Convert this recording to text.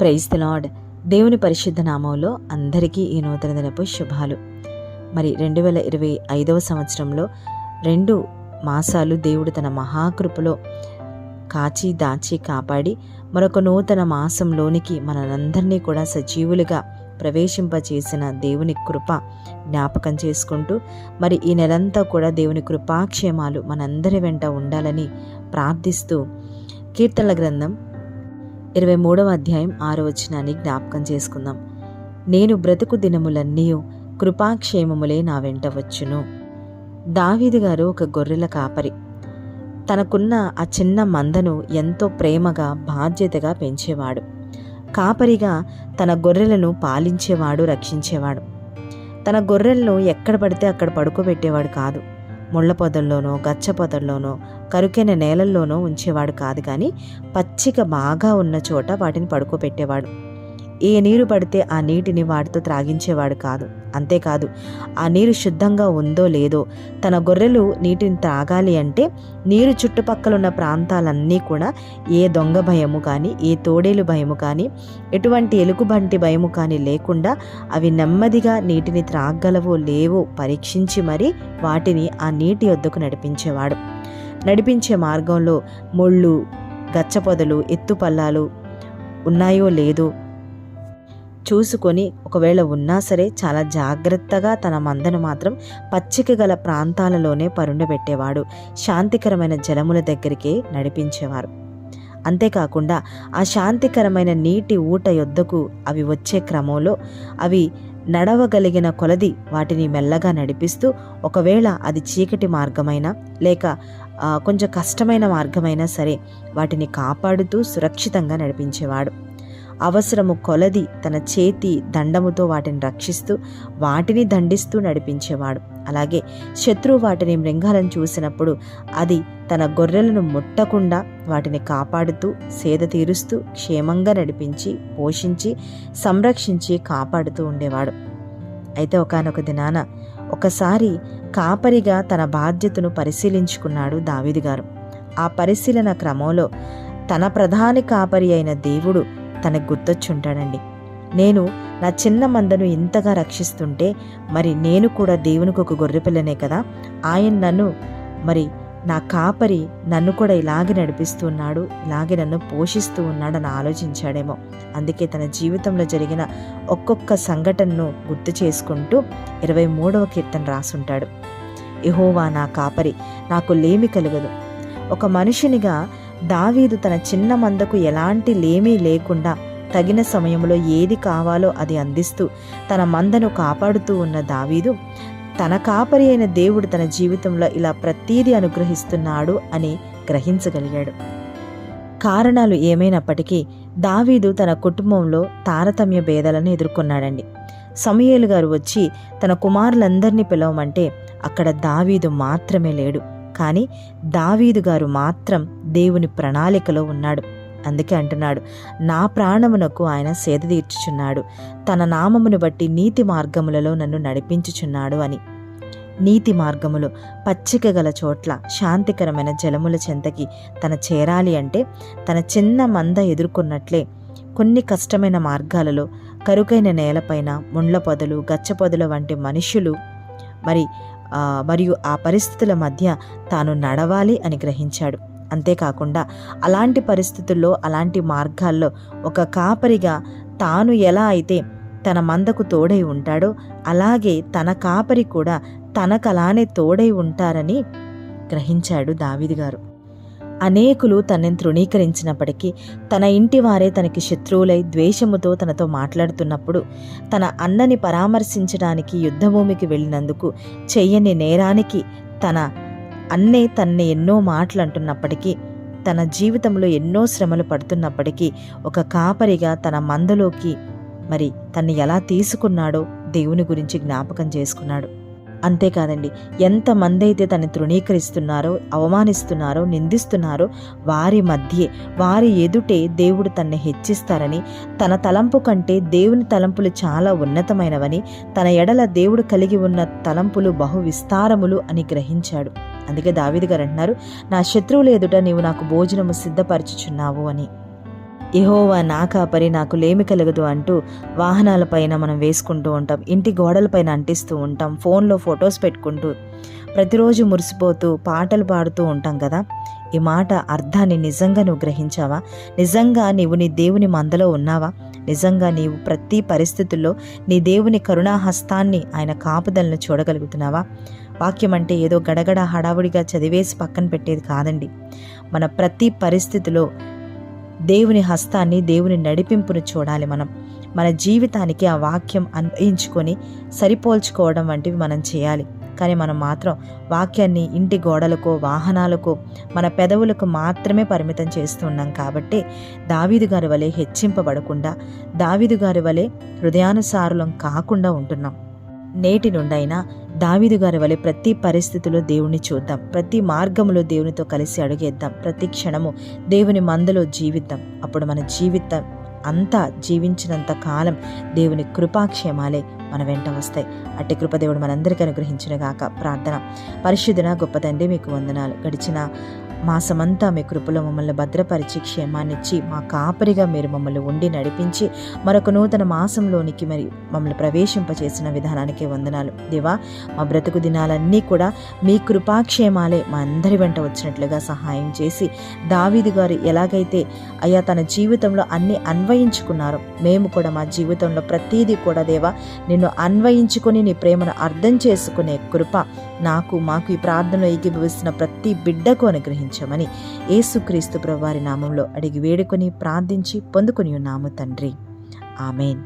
Praise the lord దేవుని పరిశుద్ధ నామంలో అందరికీ ఈ నూతన దినపు శుభాలు. మరి రెండు వేల ఇరవై ఐదవ సంవత్సరంలో రెండు మాసాలు దేవుడు తన మహాకృపలో కాచి దాచి కాపాడి మరొక నూతన మాసంలోనికి మనందరినీ కూడా సజీవులుగా ప్రవేశింపచేసిన దేవుని కృప జ్ఞాపకం చేసుకుంటూ మరి ఈ నెలంతా కూడా దేవుని కృపాక్షేమాలు మనందరి వెంట ఉండాలని ప్రార్థిస్తూ కీర్తనల గ్రంథం ఇరవై మూడవ అధ్యాయం ఆరో వచనాన్ని జ్ఞాపకం చేసుకుందాం. నేను బ్రతుకు దినములన్నీ కృపాక్షేమములే నా వెంట వచ్చును. దావీదు గారు ఒక గొర్రెల కాపరి. తనకున్న ఆ చిన్న మందను ఎంతో ప్రేమగా బాధ్యతగా పెంచేవాడు. కాపరిగా తన గొర్రెలను పాలించేవాడు రక్షించేవాడు. తన గొర్రెలను ఎక్కడ పడితే అక్కడ పడుకోబెట్టేవాడు కాదు. ముళ్ళ పొదల్లోనో గచ్చ పొదల్లోనో కరుకైన నేలల్లోనో ఉంచేవాడు కాదు కానీ పచ్చిక బాగా ఉన్న చోట వాటిని పడుకోబెట్టేవాడు. ఏ నీరు పడితే ఆ నీటిని వాటితో త్రాగించేవాడు కాదు. అంతేకాదు ఆ నీరు శుద్ధంగా ఉందో లేదో తన గొర్రెలు నీటిని త్రాగాలి అంటే నీరు చుట్టుపక్కల ఉన్న ప్రాంతాలన్నీ కూడా ఏ దొంగ భయము కానీ ఏ తోడేలు భయము కానీ ఎటువంటి ఎలుగుబంటి భయము కానీ లేకుండా అవి నెమ్మదిగా నీటిని త్రాగలవో లేవో పరీక్షించి మరీ వాటిని ఆ నీటి వద్దకు నడిపించేవాడు. నడిపించే మార్గంలో ముళ్ళు గచ్చపొదలు ఎత్తుపల్లాలు ఉన్నాయో లేదో చూసుకొని ఒకవేళ ఉన్నా సరే చాలా జాగ్రత్తగా తన మందను మాత్రం పచ్చిక గల ప్రాంతాలలోనే పరుండబెట్టేవాడు శాంతికరమైన జలముల దగ్గరికే నడిపించేవారు. అంతేకాకుండా ఆ శాంతికరమైన నీటి ఊట యొద్దకు అవి వచ్చే క్రమంలో అవి నడవగలిగిన కొలది వాటిని మెల్లగా నడిపిస్తూ ఒకవేళ అది చీకటి మార్గమైనా లేక కొంచెం కష్టమైన మార్గమైనా సరే వాటిని కాపాడుతూ సురక్షితంగా నడిపించేవాడు. అవసరము కొలది తన చేతి దండముతో వాటిని రక్షిస్తూ వాటిని దండిస్తూ నడిపించేవాడు. అలాగే శత్రువు వాటిని మృంగాలను చూసినప్పుడు అది తన గొర్రెలను ముట్టకుండా వాటిని కాపాడుతూ సేద తీరుస్తూ క్షేమంగా నడిపించి పోషించి సంరక్షించి కాపాడుతూ ఉండేవాడు. అయితే ఒకానొక దినాన ఒకసారి కాపరిగా తన బాధ్యతను పరిశీలించుకున్నాడు దావిది గారు. ఆ పరిశీలన క్రమంలో తన ప్రధాని కాపరి అయిన దేవుడు తనకు గుర్తొచ్చుంటాడండి. నేను నా చిన్న మందను ఇంతగా రక్షిస్తుంటే మరి నేను కూడా దేవునికి ఒక గొర్రెపిల్లనే కదా? ఆయన నన్ను మరి నా కాపరి నన్ను కూడా ఇలాగే నడిపిస్తున్నాడు ఇలాగే నన్ను పోషిస్తూ ఉన్నాడని ఆలోచించాడేమో. అందుకే తన జీవితంలో జరిగిన ఒక్కొక్క సంఘటనను గుర్తు చేసుకుంటూ ఇరవై మూడవ కీర్తన రాసుంటాడు. ఇహోవా నా కాపరి నాకు లేమి కలగదు. ఒక మనిషినిగా దావీదు తన చిన్న మందకు ఎలాంటి లేమీ లేకుండా తగిన సమయంలో ఏది కావాలో అది అందిస్తూ తన మందను కాపాడుతూ ఉన్న దావీదు తన కాపరి అయిన దేవుడు తన జీవితంలో ఇలా ప్రతీది అనుగ్రహిస్తున్నాడు అని గ్రహించగలిగాడు. కారణాలు ఏమైనప్పటికీ దావీదు తన కుటుంబంలో తారతమ్య భేదాలను ఎదుర్కొన్నాడండి. సమయేలు గారు వచ్చి తన కుమారులందరినీ పిలవమంటే అక్కడ దావీదు మాత్రమే లేడు. కానీ దావీదు గారు మాత్రం దేవుని ప్రణాళికలో ఉన్నాడు. అందుకే అంటున్నాడు నా ప్రాణమునకు ఆయన సేద తీర్చుచున్నాడు. తన నామమును బట్టి నీతి మార్గములలో నన్ను నడిపించుచున్నాడు అని. నీతి మార్గములు పచ్చిక గల చోట్ల శాంతికరమైన జలముల చెంతకి తన చేరాలి అంటే తన చిన్న మంద ఎదుర్కొన్నట్లే కొన్ని కష్టమైన మార్గాలలో కరుకైన నేలపైన ముండ్ల పొదలు గచ్చ పొదల వంటి మనుషులు మరి మరియు ఆ పరిస్థితుల మధ్య తాను నడవాలి అని గ్రహించాడు. అంతేకాకుండా అలాంటి పరిస్థితుల్లో అలాంటి మార్గాల్లో ఒక కాపరిగా తాను ఎలా అయితే తన మందకు తోడై ఉంటాడో అలాగే తన కాపరి కూడా తనకు అలానే తోడై ఉంటారని గ్రహించాడు దావిది గారు. అనేకులు తనని తృణీకరించినప్పటికీ తన ఇంటి వారే తనకి శత్రువులై ద్వేషముతో తనతో మాట్లాడుతున్నప్పుడు తన అన్నని పరామర్శించడానికి యుద్ధభూమికి వెళ్ళినందుకు చెయ్యని నేరానికి తన అన్నే తన్ని ఎన్నో మాటలు అంటున్నప్పటికీ తన జీవితంలో ఎన్నో శ్రమలు పడుతున్నప్పటికీ ఒక కాపరిగా తన మందలోకి మరి తన్ని ఎలా తీసుకున్నాడో దేవుని గురించి జ్ఞాపకం చేసుకున్నాడు. అంతేకాదండి. ఎంతమంది అయితే తను తృణీకరిస్తున్నారో అవమానిస్తున్నారో నిందిస్తున్నారో వారి మధ్యే వారి ఎదుటే దేవుడు తన్ని హెచ్చిస్తారని తన తలంపు కంటే దేవుని తలంపులు చాలా ఉన్నతమైనవని తన ఎడల దేవుడు కలిగి ఉన్న తలంపులు బహు విస్తారములు అని గ్రహించాడు. అందుకే దావీదు గారు అంటున్నారు నా శత్రువుల ఎదుట నీవు నాకు భోజనము సిద్ధపరచుచున్నావు అని. యహోవా నా కాపరి నాకు లేమి కలగదు అంటూ వాహనాలపైన మనం వేసుకుంటూ ఉంటాం. ఇంటి గోడలపైన అంటిస్తూ ఉంటాం. ఫోన్లో ఫొటోస్ పెట్టుకుంటూ ప్రతిరోజు మురిసిపోతూ పాటలు పాడుతూ ఉంటాం కదా. ఈ మాట అర్థాన్ని నిజంగా నువ్వు గ్రహించావా? నిజంగా నీవు నీ దేవుని మందలో ఉన్నావా? నిజంగా నీవు ప్రతి పరిస్థితుల్లో నీ దేవుని కరుణా హస్తాన్ని ఆయన కాపుదలను చూడగలుగుతున్నావా? వాక్యం అంటే ఏదో గడగడ హడావుడిగా చదివేసి పక్కన పెట్టేది కాదండి. మన ప్రతి పరిస్థితిలో దేవుని హస్తాన్ని దేవుని నడిపింపును చూడాలి మనం. మన జీవితానికి ఆ వాక్యం అన్వయించుకొని సరిపోల్చుకోవడం వంటివి మనం చేయాలి. కానీ మనం మాత్రం వాక్యాన్ని ఇంటి గోడలకో వాహనాలకో మన పెదవులకు మాత్రమే పరిమితం చేస్తున్నాం కాబట్టి దావీదు గారి వలె హెచ్చింపబడకుండా దావీదు గారి వలె హృదయానుసారులం కాకుండా ఉంటున్నాం. నేటి నుండైనా దావీదు గారి వలె ప్రతి పరిస్థితిలో దేవుని చూద్దాం. ప్రతి మార్గంలో దేవునితో కలిసి అడుగేద్దాం. ప్రతి క్షణము దేవుని మందలో జీవిద్దాం. అప్పుడు మన జీవితం అంతా జీవించినంత కాలం దేవుని కృపాక్షేమాలే మన వెంట వస్తాయి. అట్టి కృపదేవుడు మనందరికీ అనుగ్రహించిన గాక. ప్రార్థన. పరిశుద్ధన గొప్ప తండ్రి మీకు వందనాలు. గడిచిన మాసమంతా మీ కృపలో మమ్మల్ని భద్రపరిచి క్షేమాన్నిచ్చి మా కాపరిగా మీరు మమ్మల్ని ఉండి నడిపించి మరొక నూతన మాసంలోనికి మరి మమ్మల్ని ప్రవేశింపచేసిన విధానానికి వందనాలు. దేవా మా బ్రతుకు దినాలన్నీ కూడా మీ కృపాక్షేమాలే మా అందరి వెంట వచ్చినట్లుగా సహాయం చేసి దావీది గారు ఎలాగైతే అయ్యా తన జీవితంలో అన్ని అన్వయించుకున్నారో మేము కూడా మా జీవితంలో ప్రతీదీ కూడా దేవా నిన్ను అన్వయించుకొని నీ ప్రేమను అర్థం చేసుకునే కృప నాకు మాకు ఈ ప్రార్థనలో ఏకీభవిస్తున్న ప్రతి బిడ్డకు అనుగ్రహించమని ఏసుక్రీస్తు ప్రభువారి నామంలో అడిగి వేడుకొని ప్రార్థించి పొందుకుని ఉన్నాము తండ్రి. ఆమెన్.